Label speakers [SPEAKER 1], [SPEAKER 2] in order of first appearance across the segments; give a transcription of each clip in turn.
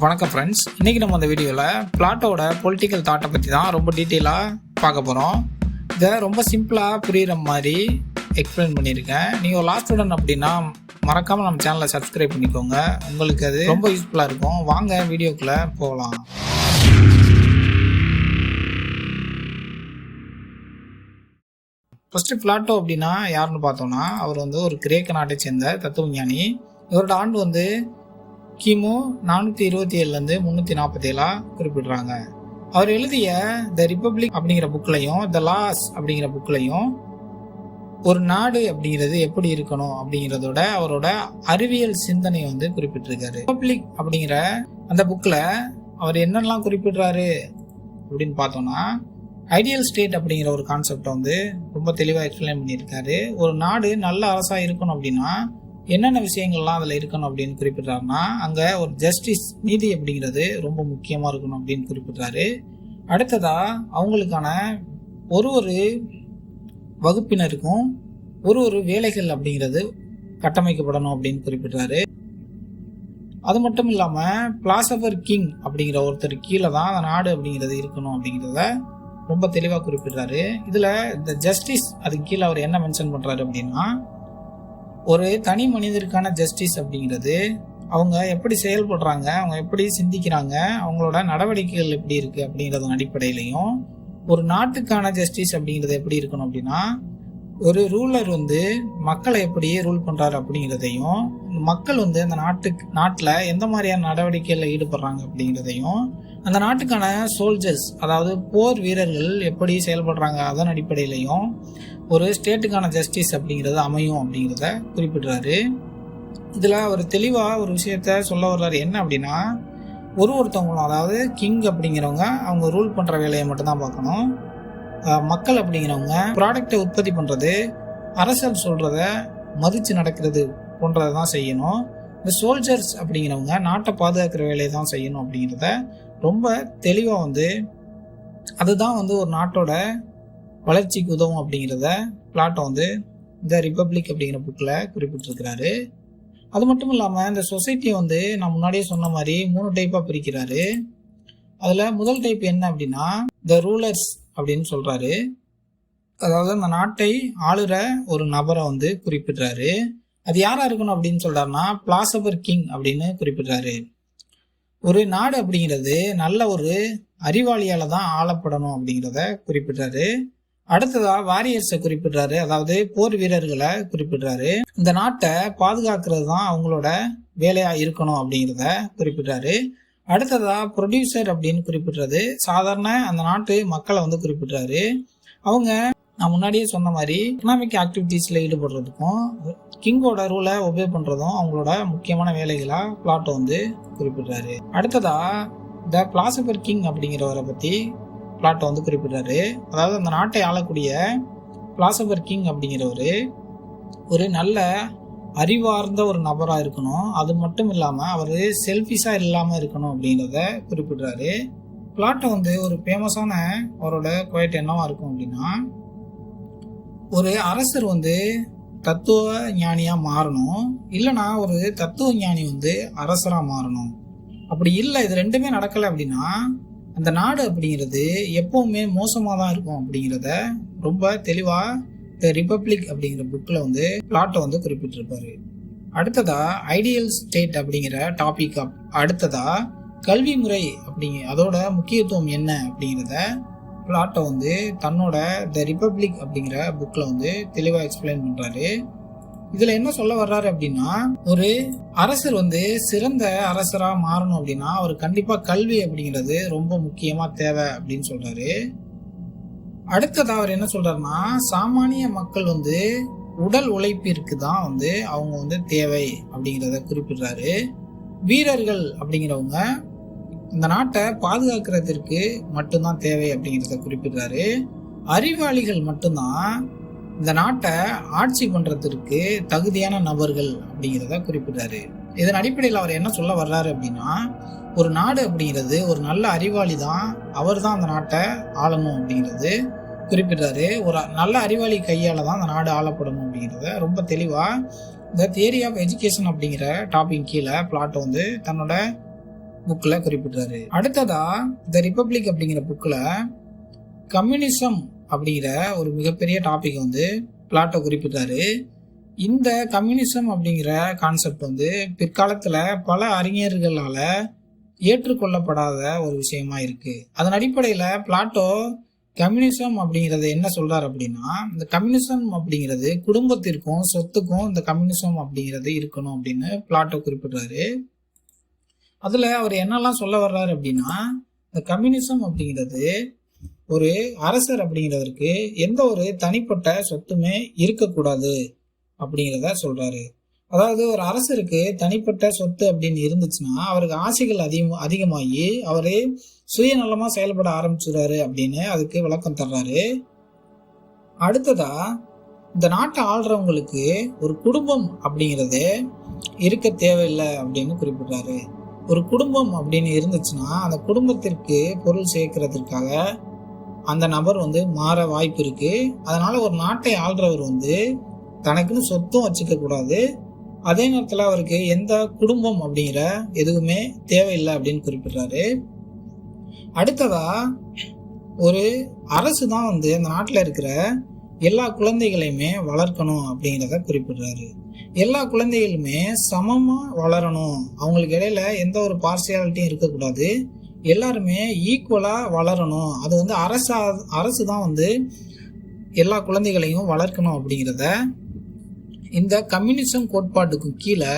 [SPEAKER 1] வணக்கம் ஃப்ரெண்ட்ஸ் இன்றைக்கி நம்ம அந்த வீடியோவில் பிளாட்டோட பொலிட்டிக்கல் தாட்டை பற்றி தான் ரொம்ப டீட்டெயிலாக பார்க்க போகிறோம் இதை ரொம்ப சிம்பிளாக புரிகிற மாதிரி எக்ஸ்பிளைன் பண்ணியிருக்கேன். நீங்கள் லாஸ்ட் ஸ்டூடெண்ட் அப்படின்னா மறக்காமல் நம்ம சேனலை சப்ஸ்கிரைப் பண்ணிக்கோங்க. உங்களுக்கு அது ரொம்ப யூஸ்ஃபுல்லாக இருக்கும். வாங்க வீடியோக்குள்ளே போகலாம். ஃபஸ்ட்டு பிளாட்டோ அப்படின்னா யாருன்னு பார்த்தோம்னா அவர் வந்து ஒரு கிரேக்க நாட்டை சேர்ந்த தத்துவஞானி. இவரோட ஆண்டு வந்து கிமு நானூற்றி இருபத்தி ஏழுலேருந்து முந்நூற்றி நாற்பத்தி ஏழாக குறிப்பிடுறாங்க. அவர் எழுதிய த ரிப்பப்ளிக் அப்படிங்கிற புக்லையும் த லாஸ் அப்படிங்கிற புக்லையும் ஒரு நாடு அப்படிங்கிறது எப்படி இருக்கணும் அப்படிங்கிறதோட அவரோட அறிவியல் சிந்தனையை வந்து குறிப்பிட்டிருக்காரு. ரிப்பப்ளிக் அப்படிங்கிற அந்த புக்கில் அவர் என்னெல்லாம் குறிப்பிடுறாரு அப்படின்னு பார்த்தோம்னா ஐடியல் ஸ்டேட் அப்படிங்கிற ஒரு கான்செப்டை வந்து ரொம்ப தெளிவாக எக்ஸ்பிளைன் பண்ணியிருக்காரு. ஒரு நாடு நல்ல அரசாக இருக்கணும் அப்படின்னா என்னென்ன விஷயங்கள்லாம் அதில் இருக்கணும் அப்படின்னு குறிப்பிட்றாருன்னா அங்கே ஒரு ஜஸ்டிஸ் நீதி அப்படிங்கிறது ரொம்ப முக்கியமாக இருக்கணும் அப்படின்னு குறிப்பிட்றாரு. அடுத்ததாக அவங்களுக்கான ஒரு ஒரு வகுப்பினருக்கும் ஒரு ஒரு வேலைகள் அப்படிங்கிறது கட்டமைக்கப்படணும் அப்படின்னு குறிப்பிட்றாரு. அது மட்டும் இல்லாமல் பிளாசபர் கிங் அப்படிங்கிற ஒருத்தர் கீழே தான் அந்த நாடு அப்படிங்கிறது இருக்கணும் அப்படிங்கிறத ரொம்ப தெளிவாக குறிப்பிடுறாரு. இதில் இந்த ஜஸ்டிஸ் அதுக்கு கீழே அவர் என்ன மென்ஷன் பண்ணுறாரு அப்படின்னா ஒரு தனி மனிதருக்கான ஜஸ்டிஸ் அப்படிங்கிறது அவங்க எப்படி செயல்படுறாங்க அவங்க எப்படி சிந்திக்கிறாங்க அவங்களோட நடவடிக்கைகள் எப்படி இருக்குது அப்படிங்கிறது அடிப்படையிலையும் ஒரு நாட்டுக்கான ஜஸ்டிஸ் அப்படிங்கிறது எப்படி இருக்கணும் அப்படின்னா ஒரு ரூலர் வந்து மக்களை எப்படி ரூல் பண்ணுறாரு அப்படிங்கிறதையும் மக்கள் வந்து அந்த நாட்டுக்கு நாட்டில் எந்த மாதிரியான நடவடிக்கைகளில் ஈடுபடுறாங்க அப்படிங்கிறதையும் அந்த நாட்டுக்கான சோல்ஜர்ஸ் அதாவது போர் வீரர்கள் எப்படி செயல்படுறாங்க அதன் அடிப்படையிலையும் ஒரு ஸ்டேட்டுக்கான ஜஸ்டிஸ் அப்படிங்கிறது அமையும் அப்படிங்கிறத குறிப்பிடுறாரு. இதில் அவர் தெளிவாக ஒரு விஷயத்த சொல்ல வர்றாரு. என்ன அப்படின்னா ஒரு ஒருத்தவங்களும் அதாவது கிங் அப்படிங்கிறவங்க அவங்க ரூல் பண்ணுற வேலையை மட்டும்தான் பார்க்கணும். மக்கள் அப்படிங்கிறவங்க ப்ராடக்டை உற்பத்தி பண்ணுறது அரசர் சொல்கிறத மதித்து நடக்கிறது போன்றதை தான் செய்யணும். இந்த சோல்ஜர்ஸ் அப்படிங்கிறவங்க நாட்டை பாதுகாக்கிற வேலையை தான் செய்யணும் அப்படிங்கிறத ரொம்ப தெளிவாக வந்து அதுதான் வந்து ஒரு நாட்டோட வளர்ச்சிக்கு உதவும் அப்படிங்கிறத பிளாட்டோ வந்து இந்த ரிப்பப்ளிக் அப்படிங்கிற புக்கில் குறிப்பிட்டிருக்கிறாரு. அது மட்டும் இல்லாமல் இந்த சொசைட்டியை வந்து நான் முன்னாடியே சொன்ன மாதிரி மூணு டைப்பாக பிரிக்கிறாரு. அதில் முதல் டைப் என்ன அப்படின்னா த ரூலர்ஸ் அப்படின்னு சொல்கிறாரு அதாவது அந்த நாட்டை ஆளுற ஒரு நபரை வந்து குறிப்பிடுறாரு. அது யாராக இருக்கணும் அப்படின்னு சொல்கிறாருன்னா பிளாசபர் கிங் அப்படின்னு குறிப்பிடுறாரு. ஒரு நாடு அப்படிங்கிறது நல்ல ஒரு அறிவாளியால் தான் ஆளப்படணும் அப்படிங்கிறத குறிப்பிடுறாரு. அடுத்ததாக வாரியர்ஸை குறிப்பிடுறாரு. அதாவது போர் வீரர்களை குறிப்பிடுறாரு. இந்த நாட்டை பாதுகாக்கிறது தான் அவங்களோட வேலையாக இருக்கணும் அப்படிங்கிறத குறிப்பிடுறாரு. அடுத்ததா ப்ரொடியூசர் அப்படின்னு குறிப்பிடுறது. சாதாரண அந்த நாட்டு மக்களை வந்து குறிப்பிடுறாரு. அவங்க நான் முன்னாடியே சொன்ன மாதிரி எக்கனாமிக் ஆக்டிவிட்டீஸில் ஈடுபடுறதுக்கும் கிங்கோட ரூலை ஒபே பண்ணுறதும் அவங்களோட முக்கியமான வேலைகளா பிளாட்டோ வந்து குறிப்பிடுறாரு. அடுத்ததா த பிளாசபர் கிங் அப்படிங்கிறவரை பற்றி பிளாட்டோ வந்து குறிப்பிடுறாரு. அதாவது அந்த நாட்டை ஆளக்கூடிய பிளாசபர் கிங் அப்படிங்கிறவர் ஒரு நல்ல அறிவார்ந்த ஒரு நபராக இருக்கணும். அது மட்டும் இல்லாமல் அவர் செல்ஃபிஷாக இல்லாமல் இருக்கணும் அப்படிங்கிறத குறிப்பிடுறாரு. பிளாட்டை வந்து ஒரு ஃபேமஸான அவரோட குவைட் என்னவாக இருக்கும் அப்படின்னா ஒரு அரசர் வந்து தத்துவ ஞானியாக மாறணும். இல்லைனா ஒரு தத்துவ ஞானி வந்து அரசராக மாறணும். அப்படி இல்லை இது ரெண்டுமே நடக்கலை அப்படின்னா அந்த நாடு அப்படிங்கிறது எப்பவுமே மோசமாக தான் இருக்கும் அப்படிங்கிறத ரொம்ப தெளிவாக த ரிப்பப்ளிக் அப்படிங்கிற புக்கில் வந்து பிளாட்டை வந்து குறிப்பிட்டிருப்பாரு. அடுத்ததா ஐடியல் ஸ்டேட் அப்படிங்கிற டாபிக் அடுத்ததா கல்வி முறை அப்படிங்க அதோட முக்கியத்துவம் என்ன அப்படிங்கிறத பிளாட்டை வந்து தன்னோட த ரிப்பப்ளிக் அப்படிங்கிற புக்கில் வந்து தெளிவாக எக்ஸ்பிளைன் பண்ணுறாரு இதில் என்ன சொல்ல வர்றாரு அப்படின்னா ஒரு அரசர் வந்து சிறந்த அரசராக மாறணும் அப்படின்னா அவர் கண்டிப்பாக கல்வி அப்படிங்கிறது ரொம்ப முக்கியமாக தேவை அப்படின்னு சொல்கிறாரு அடுத்தது அவர் என்ன சொல்றாருன்னா சாமானிய மக்கள் வந்து உடல் உழைப்பிற்கு தான் வந்து அவங்க வந்து தேவை அப்படிங்கிறத குறிப்பிடுறாரு. வீரர்கள் அப்படிங்கிறவங்க இந்த நாட்டை பாதுகாக்கிறதுக்கு மட்டும்தான் தேவை அப்படிங்கிறத குறிப்பிடுறாரு. அறிவாளிகள் மட்டும்தான் இந்த நாட்டை ஆட்சி பண்ணுறதுக்கு தகுதியான நபர்கள் அப்படிங்கிறத குறிப்பிடுறாரு. இதன் அடிப்படையில் அவர் என்ன சொல்ல வர்றாரு அப்படின்னா ஒரு நாடு அப்படிங்கிறது ஒரு நல்ல அறிவாளி தான் அவர் தான் அந்த நாட்டை ஆளணும் அப்படிங்கிறது குறிப்பிடுறாரு. ஒரு நல்ல அறிவாளி கையால் தான் அந்த நாடு ஆளப்படணும் அப்படிங்கிறத ரொம்ப தெளிவாக இந்த தியரி ஆஃப் எஜுகேஷன் அப்படிங்கிற டாபிக் கீழே பிளாட் வந்து தன்னோட புக்கில் குறிப்பிடுறாரு. அடுத்ததா த ரிப்பப்ளிக் அப்படிங்கிற புக்கில் கம்யூனிசம் அப்படிங்கிற ஒரு மிகப்பெரிய டாபிக் வந்து பிளாட்டை குறிப்பிட்டாரு இந்த கம்யூனிசம் அப்படிங்கிற கான்செப்ட் வந்து பிற்காலத்தில் பல அறிஞர்களால் ஏற்றுக்கொள்ளப்படாத ஒரு விஷயமா இருக்கு. அதன் அடிப்படையில் பிளாட்டோ கம்யூனிசம் அப்படிங்கிறத என்ன சொல்றாரு அப்படின்னா இந்த கம்யூனிசம் அப்படிங்கிறது குடும்பத்திற்கும் சொத்துக்கும் இந்த கம்யூனிசம் அப்படிங்கிறது இருக்கணும் அப்படின்னு பிளாட்டோ குறிப்பிடுறாரு. அதில் அவர் என்னெல்லாம் சொல்ல வர்றாரு அப்படின்னா இந்த கம்யூனிசம் அப்படிங்கிறது ஒரு அரசர் அப்படிங்கிறதற்கு எந்த ஒரு தனிப்பட்ட சொத்துமே இருக்கக்கூடாது. அப்படிங்கிறத சொல்றாரு. அதாவது ஒரு அரசருக்கு தனிப்பட்ட சொத்து அப்படின்னு இருந்துச்சுன்னா அவருக்கு ஆசைகள் அதிகம் அதிகமாகி அவரே சுயநலமா செயல்பட ஆரம்பிச்சுறாரு அப்படின்னு அதுக்கு விளக்கம் தர்றாரு. அடுத்ததா இந்த நாட்டை ஆள்றவங்களுக்கு ஒரு குடும்பம் அப்படிங்கிறது இருக்க தேவையில்லை அப்படின்னு குறிப்பிடுறாரு. ஒரு குடும்பம் அப்படின்னு இருந்துச்சுன்னா அந்த குடும்பத்திற்கு பொருள் சேர்க்கறதுக்காக அந்த நபர் வந்து மாற வாய்ப்பு இருக்கு. அதனால ஒரு நாட்டை ஆள்றவர் வந்து தனக்குன்னு சொத்தும் வச்சுக்கக்கூடாது. அதே நேரத்தில் அவருக்கு எந்த குடும்பம் அப்படிங்கிற எதுவுமே தேவையில்லை அப்படின்னு குறிப்பிடுறாரு. அடுத்ததா ஒரு அரசு தான் வந்து அந்த நாட்டில் இருக்கிற எல்லா குழந்தைகளையுமே வளர்க்கணும் அப்படிங்கிறத குறிப்பிடுறாரு. எல்லா குழந்தைகளுமே சமமாக வளரணும். அவங்களுக்கு இடையில எந்த ஒரு பார்சியாலிட்டியும் இருக்கக்கூடாது. எல்லாருமே ஈக்குவலாக வளரணும். அது வந்து அரசா அரசு தான் வந்து எல்லா குழந்தைகளையும் வளர்க்கணும் அப்படிங்கிறத இந்த கம்யூனிசம் கோட்பாட்டுக்கு கீழே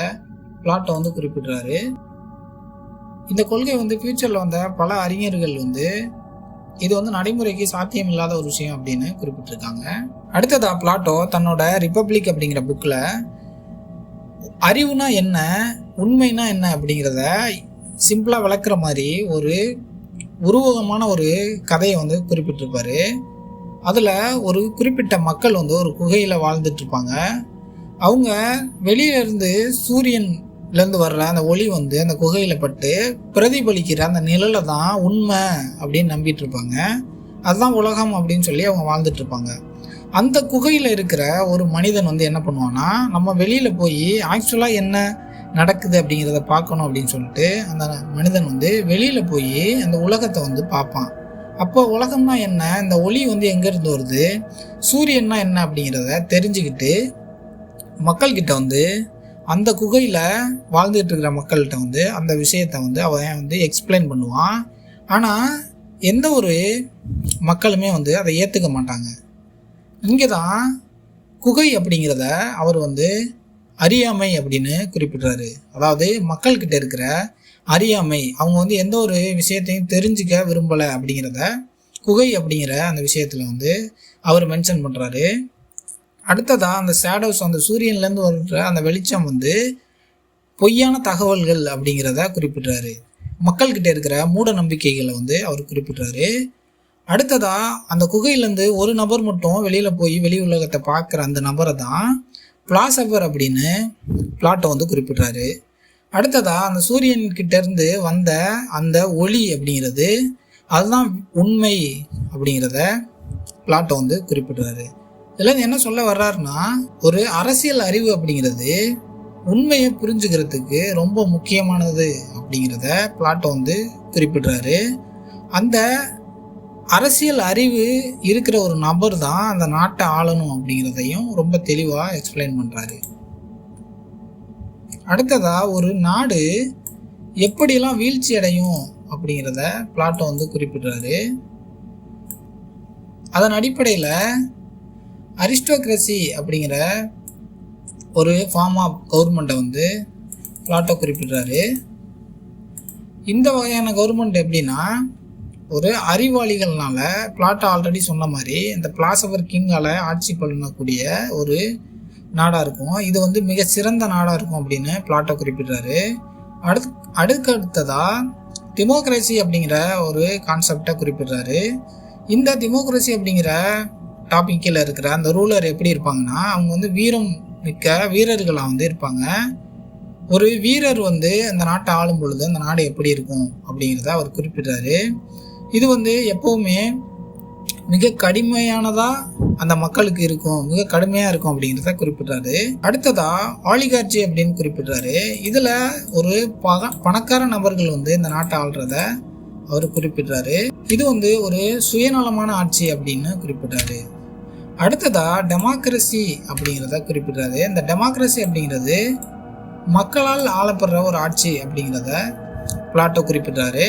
[SPEAKER 1] பிளாட்டை வந்து குறிப்பிடுறாரு. இந்த கொள்கை வந்து ஃபியூச்சரில் வந்த பல அறிஞர்கள் வந்து இது வந்து நடைமுறைக்கு சாத்தியம் இல்லாத ஒரு விஷயம் அப்படின்னு குறிப்பிட்டிருக்காங்க. அடுத்ததா பிளாட்டோ தன்னோட ரிப்பப்ளிக் அப்படிங்கிற புக்கில் அறிவுனா என்ன உண்மைனா என்ன அப்படிங்கிறத சிம்பிளாக விளக்குற மாதிரி ஒரு உருவகமான ஒரு கதையை வந்து குறிப்பிட்டிருப்பாரு. அதில் ஒரு குறிப்பிட்ட மக்கள் வந்து ஒரு குகையில் வாழ்ந்துட்டு இருப்பாங்க. அவங்க வெளியிலேருந்து சூரியன்லேருந்து வர்ற அந்த ஒளி வந்து அந்த குகையில் பட்டு பிரதிபலிக்கிற அந்த நிழலை தான் உண்மை அப்படின்னு நம்பிட்டு இருப்பாங்க. அதுதான் உலகம் அப்படின்னு சொல்லி அவங்க வாழ்ந்துட்டு இருப்பாங்க. அந்த குகையில் இருக்கிற ஒரு மனிதன் வந்து என்ன பண்ணுவான்னா நம்ம வெளியில் போய் ஆக்சுவலாக என்ன நடக்குது அப்படிங்கிறத பார்க்கணும் அப்படின்னு சொல்லிட்டு அந்த மனிதன் வந்து வெளியில் போய் அந்த உலகத்தை வந்து பார்ப்பான். அப்போ உலகம்னா என்ன? இந்த ஒளி வந்து எங்கேருந்து வருது? சூரியன்னா என்ன அப்படிங்கிறத தெரிஞ்சுக்கிட்டு மக்கள்கிட்ட வந்து அந்த குகையில் வாழ்ந்துட்டு இருக்கிற மக்கள்கிட்ட வந்து அந்த விஷயத்தை வந்து அவன் வந்து எக்ஸ்பிளைன் பண்ணுவான். ஆனால் எந்த ஒரு மக்களுமே வந்து அதை ஏற்றுக்க மாட்டாங்க. இங்கே தான் குகை அப்படிங்கிறத அவர் வந்து அறியாமை அப்படின்னு குறிப்பிடுறாரு. அதாவது மக்கள்கிட்ட இருக்கிற அறியாமை அவங்க வந்து எந்த ஒரு விஷயத்தையும் தெரிஞ்சுக்க விரும்பலை அப்படிங்கிறத குகை அப்படிங்கிற அந்த விஷயத்தில் வந்து அவர் மென்ஷன் பண்ணுறாரு அடுத்ததாக அந்த ஷேடோஸ் அந்த சூரியன்லேருந்து வர்ற அந்த வெளிச்சம் வந்து பொய்யான தகவல்கள் அப்படிங்கிறத குறிப்பிடுறாரு. மக்கள்கிட்ட இருக்கிற மூட நம்பிக்கைகளை வந்து அவர் குறிப்பிட்றாரு. அடுத்ததாக அந்த குகையிலேருந்து ஒரு நபர் மட்டும் வெளியில் போய் வெளி உலகத்தை பார்க்குற அந்த நபரை தான் பிளாசபர் அப்படின்னு பிளாட்டை வந்து குறிப்பிடுறாரு. அடுத்ததாக அந்த சூரியன் வந்த அந்த ஒளி அப்படிங்கிறது அதுதான் உண்மை அப்படிங்கிறத பிளாட்டோ வந்து குறிப்பிட்றாரு. இதில் என்ன சொல்ல வர்றாருன்னா ஒரு அரசியல் அறிவு அப்படிங்கிறது உண்மையை புரிஞ்சுக்கிறதுக்கு ரொம்ப முக்கியமானது அப்படிங்கிறத பிளாட்டோ வந்து குறிப்பிடுறாரு. அந்த அரசியல் அறிவு இருக்கிற ஒரு நபர் தான் அந்த நாட்டை ஆளணும் அப்படிங்கிறதையும் ரொம்ப தெளிவாக எக்ஸ்பிளைன் பண்ணுறாரு அடுத்ததாக ஒரு நாடு எப்படியெல்லாம் வீழ்ச்சி அடையும் அப்படிங்கிறத பிளாட்டோ வந்து குறிப்பிடுறாரு. அதன் அடிப்படையில் அரிஸ்டோக்ரஸி அப்படிங்கிற ஒரு ஃபார்ம் ஆஃப் கவர்மெண்ட்டை வந்து பிளாட்டோ குறிப்பிடுறாரு. இந்த வகையான கவர்மெண்ட் எப்படின்னா ஒரு அறிவாளிகள்னால பிளாட்டோ ஆல்ரெடி சொன்ன மாதிரி இந்த பிளாசபர் கிங்கால் ஆட்சி பண்ணக்கூடிய ஒரு நாடாக இருக்கும். இது வந்து மிக சிறந்த நாடாக இருக்கும் அப்படின்னு பிளாட்டோ குறிப்பிடுறாரு. அடுத்து அடுக்கடுத்ததாக டெமோக்ரஸி அப்படிங்கிற ஒரு கான்செப்டை குறிப்பிடுறாரு. இந்த டெமோக்ரஸி அப்படிங்கிற டாப்பிக்கில் இருக்கிற அந்த ரூலர் எப்படி இருப்பாங்கன்னா அவங்க வந்து வீரம் மிக்க வீரர்களாக வந்து இருப்பாங்க. ஒரு வீரர் வந்து அந்த நாட்டை ஆளும் பொழுது அந்த நாடு எப்படி இருக்கும் அப்படிங்கிறத அவர் குறிப்பிடுறாரு. இது வந்து எப்போவுமே மிக கடுமையானதா அந்த மக்களுக்கு இருக்கும் மிக கடுமையாக இருக்கும் அப்படிங்கிறத குறிப்பிடுறாரு. அடுத்ததா ஆளிகாட்சி அப்படின்னு குறிப்பிடுறாரு. இதில் ஒரு பக பணக்கார நபர்கள் வந்து இந்த நாட்டை ஆள்றத அவர் குறிப்பிடுறாரு. இது வந்து ஒரு சுயநலமான ஆட்சி அப்படின்னு குறிப்பிடுறாரு. அடுத்ததாக டெமோக்ரஸி அப்படிங்கிறத குறிப்பிடுறாரு. இந்த டெமோக்ரஸி அப்படிங்கிறது மக்களால் ஆளப்படுற ஒரு ஆட்சி அப்படிங்கிறத பிளாட்டோ குறிப்பிடுறாரு.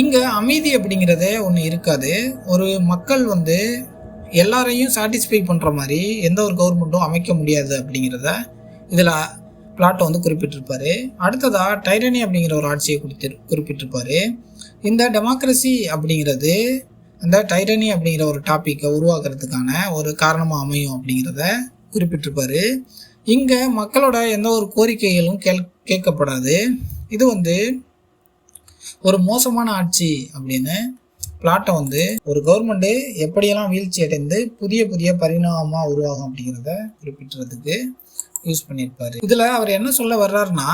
[SPEAKER 1] இங்கே அமைதி அப்படிங்கிறதே ஒன்று இருக்காது. ஒரு மக்கள் வந்து எல்லாரையும் சாட்டிஸ்ஃபை பண்ணுற மாதிரி எந்த ஒரு கவர்மெண்ட்டும் அமைக்க முடியாது அப்படிங்கிறத இதில் பிளாட்டோ வந்து குறிப்பிட்டிருப்பாரு. அடுத்ததாக டைரனி அப்படிங்கிற ஒரு ஆட்சியை குறித்து குறிப்பிட்டிருப்பாரு. இந்த டெமோக்ரஸி அப்படிங்கிறது அந்த டைரனி அப்படிங்கிற ஒரு டாப்பிக்கை உருவாக்குறதுக்கான ஒரு காரணமாக அமையும் அப்படிங்கிறத குறிப்பிட்டிருப்பாரு. இங்கே மக்களோட எந்த ஒரு கோரிக்கைகளும் கேள் கேட்கப்படாது. இது வந்து ஒரு மோசமான ஆட்சி அப்படின்னு பிளாட்டை வந்து ஒரு கவர்மெண்ட்டு எப்படியெல்லாம் வீழ்ச்சி அடைந்து புதிய புதிய பரிணாமமாக உருவாகும் அப்படிங்கிறத குறிப்பிட்டுறதுக்கு யூஸ் பண்ணியிருப்பாரு. இதில் அவர் என்ன சொல்ல வர்றாருன்னா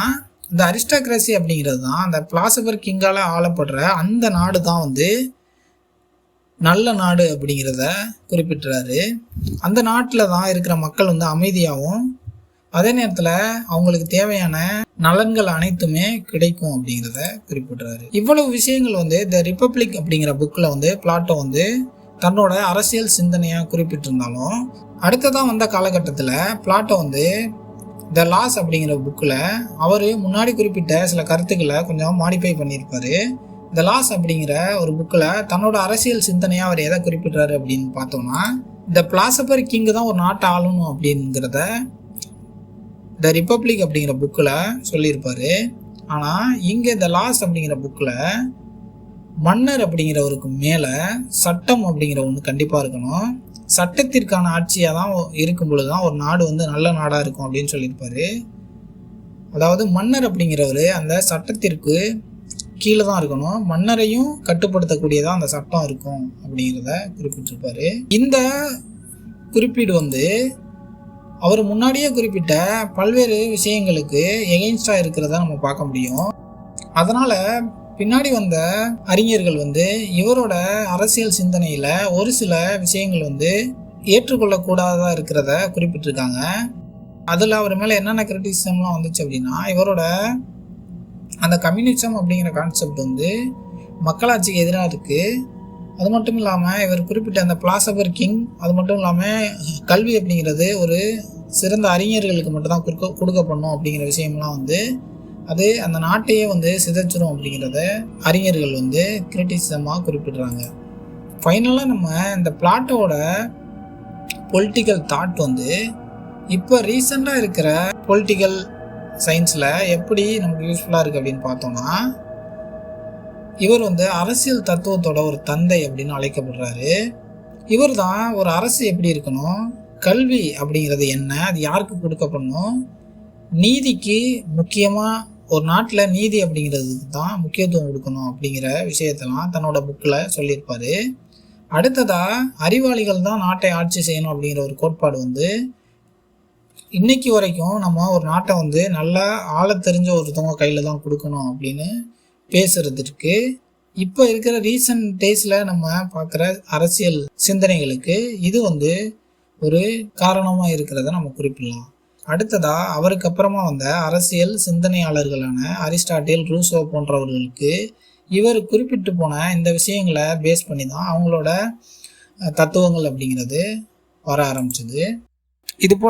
[SPEAKER 1] இந்த அரிஸ்டாக்ரஸி அப்படிங்கிறது தான் அந்த பிளாசபர் கிங்கால ஆளப்படுற அந்த நாடு தான் வந்து நல்ல நாடு அப்படிங்கிறத குறிப்பிட்டுறாரு அந்த நாட்டில் தான் இருக்கிற மக்கள் வந்து அமைதியாகவும் அதே நேரத்தில் அவங்களுக்கு தேவையான நலன்கள் அனைத்துமே கிடைக்கும் அப்படிங்கிறத குறிப்பிட்டுறாரு இவ்வளவு விஷயங்கள் வந்து த ரிப்பப்ளிக் அப்படிங்கிற புக்கில் வந்து பிளாட்டோ வந்து தன்னோட அரசியல் சிந்தனையாக குறிப்பிட்டிருந்தாலும் அடுத்ததான் வந்த காலகட்டத்தில் பிளாட்டோ வந்து த லாஸ் அப்படிங்கிற புக்கில் அவர் முன்னாடி குறிப்பிட்ட சில கருத்துக்களை கொஞ்சம் மாடிஃபை பண்ணியிருப்பார். த லாஸ் அப்படிங்கிற ஒரு புக்கில் தன்னோட அரசியல் சிந்தனையாக அவர் எதை குறிப்பிட்றாரு அப்படின்னு பார்த்தோம்னா இந்த பிளாசபர் கிங்கு தான் ஒரு நாட்டை ஆளணும் அப்படிங்கிறத த ரிப்பப்ளிக் அப்படிங்கிற புக்கில் சொல்லியிருப்பார். ஆனால் இங்கே த லாஸ் அப்படிங்கிற புக்கில் மன்னர் அப்படிங்கிறவருக்கு மேலே சட்டம் அப்படிங்கிற ஒன்று கண்டிப்பாக இருக்கணும். சட்டத்திற்கான ஆட்சியாக தான் இருக்கும் பொழுது தான் ஒரு நாடு வந்து நல்ல நாடாக இருக்கும் அப்படின்னு சொல்லியிருப்பார். அதாவது மன்னர் அப்படிங்கிறவர் அந்த சட்டத்திற்கு கீழே தான் இருக்கணும். மன்னரையும் கட்டுப்படுத்தக்கூடியதாக அந்த சட்டம் இருக்கும் அப்படிங்கிறத குறிப்பிட்டிருப்பாரு. இந்த குறிப்பீடு வந்து அவர் முன்னாடியே குறிப்பிட்ட பல்வேறு விஷயங்களுக்கு எகெயின்ஸ்டாக இருக்கிறத நம்ம பார்க்க முடியும். அதனால் பின்னாடி வந்த அறிஞர்கள் வந்து இவரோட அரசியல் சிந்தனையில் ஒரு சில விஷயங்கள் வந்து ஏற்றுக்கொள்ளக்கூடாததாக இருக்கிறத குறிப்பிட்டிருக்காங்க. அதில் அவர் மேலே என்னென்ன கிரிட்டிசிசம்லாம் வந்துச்சு அப்படின்னா இவரோட அந்த கம்யூனிசம் அப்படிங்கிற கான்செப்ட் வந்து மக்களாட்சிக்கு எதிராக இருக்குது அது மட்டும் இல்லாமல் இவர் குறிப்பிட்ட அந்த பிளாசபர் கிங் அது மட்டும் இல்லாமல் கல்வி அப்படிங்கிறது ஒரு சிறந்த அறிஞர்களுக்கு மட்டும்தான் கொடுக்க கொடுக்கப்படணும் அப்படிங்கிற விஷயம்லாம் வந்து அது அந்த நாட்டையே வந்து சிதைச்சிரும் அப்படிங்கிறத அறிஞர்கள் வந்து கிரிட்டிசிசமாக குறிப்பிடுறாங்க. ஃபைனலாக நம்ம இந்த பிளாட்டோட பொலிட்டிக்கல் தாட் வந்து இப்போ ரீசெண்டாக இருக்கிற பொலிட்டிக்கல் சயின்ஸில் எப்படி நமக்கு யூஸ்ஃபுல்லாக இருக்குது அப்படின்னு பார்த்தோம்னா இவர் வந்து அரசியல் தத்துவத்தோட ஒரு தந்தை அப்படின்னு அழைக்கப்படுறாரு. இவர் தான் ஒரு அரசு எப்படி இருக்கணும் கல்வி அப்படிங்கிறது என்ன அது யாருக்கு கொடுக்கப்படணும் நீதிக்கு முக்கியமாக ஒரு நாட்டில் நீதி அப்படிங்கிறதுக்கு தான் முக்கியத்துவம் கொடுக்கணும் அப்படிங்கிற விஷயத்தெல்லாம் தன்னோட புக்கில் சொல்லியிருப்பார். அடுத்ததாக அறிவாளிகள் தான் நாட்டை ஆட்சி செய்யணும் அப்படிங்கிற ஒரு கோட்பாடு வந்து இன்னைக்கு வரைக்கும் நம்ம ஒரு நாட்டை வந்து நல்லா ஆள தெரிஞ்ச ஒருத்தவங்க கையில் தான் கொடுக்கணும் அப்படின்னு பேசுறதுக்கு இப்போ இருக்கிற ரீசன்ட் டேஸில் நம்ம பார்க்குற அரசியல் சிந்தனைகளுக்கு இது வந்து ஒரு காரணமாக இருக்கிறத நம்ம குறிப்பிடலாம். அடுத்ததாக அவருக்கு அப்புறமா வந்த அரசியல் சிந்தனையாளர்களான அரிஸ்டாட்டில் ரூசோ போன்றவர்களுக்கு இவர் குறிப்பிட்டு போன இந்த விஷயங்களை பேஸ் பண்ணி தான் அவங்களோட தத்துவங்கள் அப்படிங்கிறது வர ஆரம்பிச்சது. இது